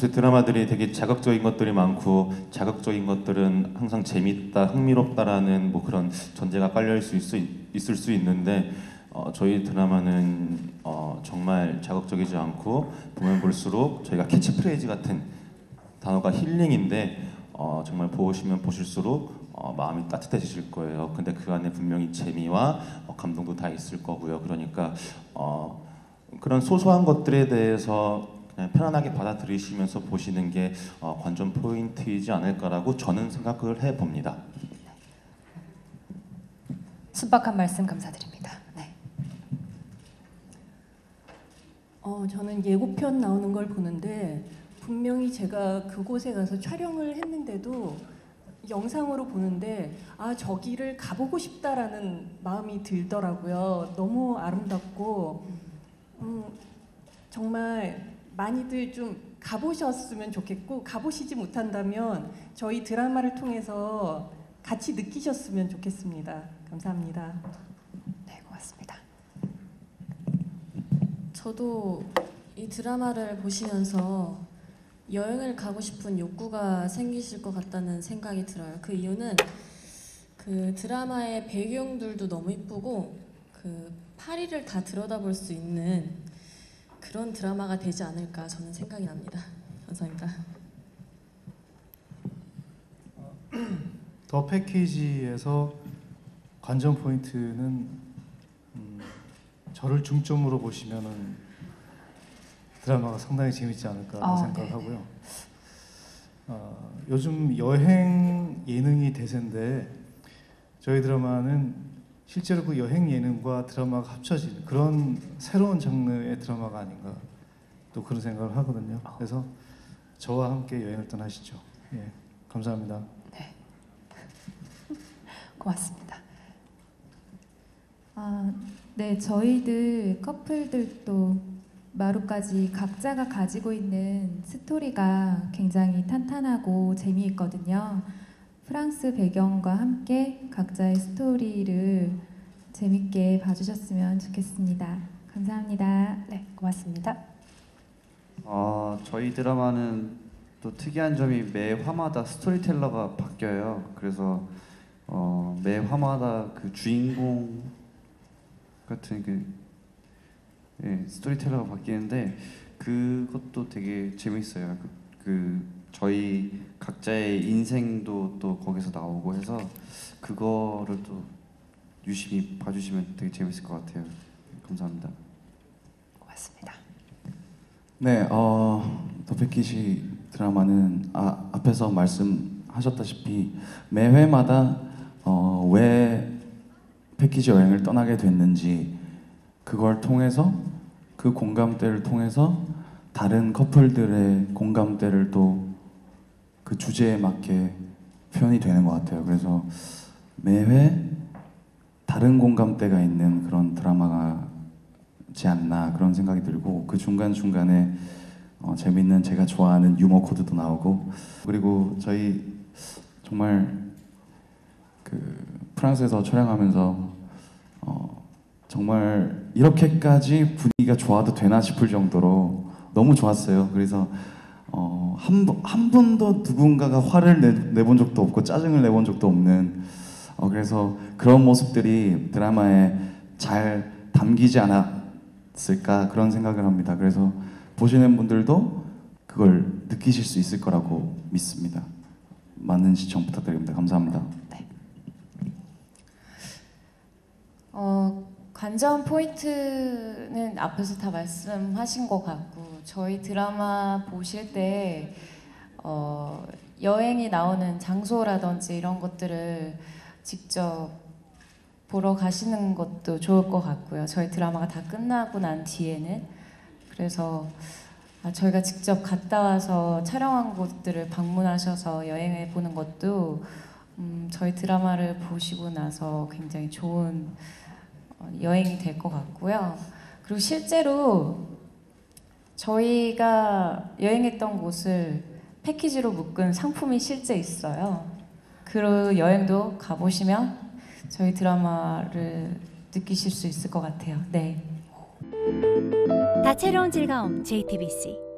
요새 드라마들이 되게 자극적인 것들이 많고 자극적인 것들은 항상 재밌다, 흥미롭다라는 뭐 그런 전제가 깔려 있을 수, 있- 있을 수 있는데 어, 저희 드라마는 어, 정말 자극적이지 않고 보면 볼수록 저희가 캐치프레이즈 같은 단어가 힐링인데 어, 정말 보시면 보실수록 어, 마음이 따뜻해지실 거예요. 근데 그 안에 분명히 재미와 어, 감동도 다 있을 거고요. 그러니까 어, 그런 소소한 것들에 대해서 편안하게 받아들이시면서 보시는 게 어, 관전 포인트이지 않을까라고 저는 생각을 해봅니다. 순박한 말씀 감사드립니다. 네. 어, 저는 예고편 나오는 걸 보는데 분명히 제가 그곳에 가서 촬영을 했는데도 영상으로 보는데 아 저기를 가보고 싶다라는 마음이 들더라고요. 너무 아름답고 음, 정말 많이들 좀 가보셨으면 좋겠고 가보시지 못한다면 저희 드라마를 통해서 같이 느끼셨으면 좋겠습니다. 감사합니다. 네, 고맙습니다. 저도 이 드라마를 보시면서 여행을 가고 싶은 욕구가 생기실 것 같다는 생각이 들어요. 그 이유는 그 드라마의 배경들도 너무 이쁘고 그 파리를 다 들여다볼 수 있는 그런 드라마가 되지 않을까 저는 생각이 납니다. 감사합니다. 더 패키지에서 관전 포인트는 음, 저를 중점으로 보시면은 드라마가 상당히 재밌지 않을까 아, 생각을 하고요. 어, 요즘 여행 예능이 대세인데 저희 드라마는 실제로 그 여행 예능과 드라마가 합쳐진 그런 새로운 장르의 드라마가 아닌가 또 그런 생각을 하거든요. 그래서 저와 함께 여행을 떠나시죠. 예, 감사합니다. 고맙습니다. 아, 네, 저희들 커플들도 마루까지 각자가 가지고 있는 스토리가 굉장히 탄탄하고 재미있거든요. 프랑스 배경과 함께 각자의 스토리를 재밌게 봐주셨으면 좋겠습니다. 감사합니다. 네, 고맙습니다. 어, 저희 드라마는 또 특이한 점이 매 화마다 스토리텔러가 바뀌어요. 그래서 어, 매 화마다 그 주인공 같은 그 예, 스토리텔러가 바뀌는데 그것도 되게 재밌어요. 그, 그 저희 각자의 인생도 또 거기서 나오고 해서 그거를 또 유심히 봐주시면 되게 재밌을 것 같아요. 감사합니다. 고맙습니다. 네, 어, 더 패키지 드라마는 아, 앞에서 말씀하셨다시피 매 회마다 어, 왜 패키지 여행을 떠나게 됐는지 그걸 통해서 그 공감대를 통해서 다른 커플들의 공감대를 또 그 주제에 맞게 표현이 되는 것 같아요. 그래서 매회 다른 공감대가 있는 그런 드라마가지 않나 그런 생각이 들고 그 중간 중간에 어, 재밌는 제가 좋아하는 유머 코드도 나오고 그리고 저희 정말 그 프랑스에서 촬영하면서 어, 정말 이렇게까지 분위기가 좋아도 되나 싶을 정도로 너무 좋았어요. 그래서 어, 한, 번- 한 번도 누군가가 화를 내, 내본 적도 없고 짜증을 내본 적도 없는 어, 그래서 그런 모습들이 드라마에 잘 담기지 않았을까 그런 생각을 합니다. 그래서 보시는 분들도 그걸 느끼실 수 있을 거라고 믿습니다. 많은 시청 부탁드립니다. 감사합니다. 어, 관전 포인트는 앞에서 다 말씀하신 것 같고 저희 드라마 보실 때 어, 여행이 나오는 장소라든지 이런 것들을 직접 보러 가시는 것도 좋을 것 같고요. 저희 드라마가 다 끝나고 난 뒤에는 그래서 아, 저희가 직접 갔다 와서 촬영한 곳들을 방문하셔서 여행해 보는 것도 음, 저희 드라마를 보시고 나서 굉장히 좋은 어, 여행이 될 것 같고요. 그리고 실제로 저희가 여행했던 곳을 패키지로 묶은 상품이 실제 있어요. 그 여행도 가보시면 저희 드라마를 느끼실 수 있을 것 같아요. 네. 다채로운 즐거움 JTBC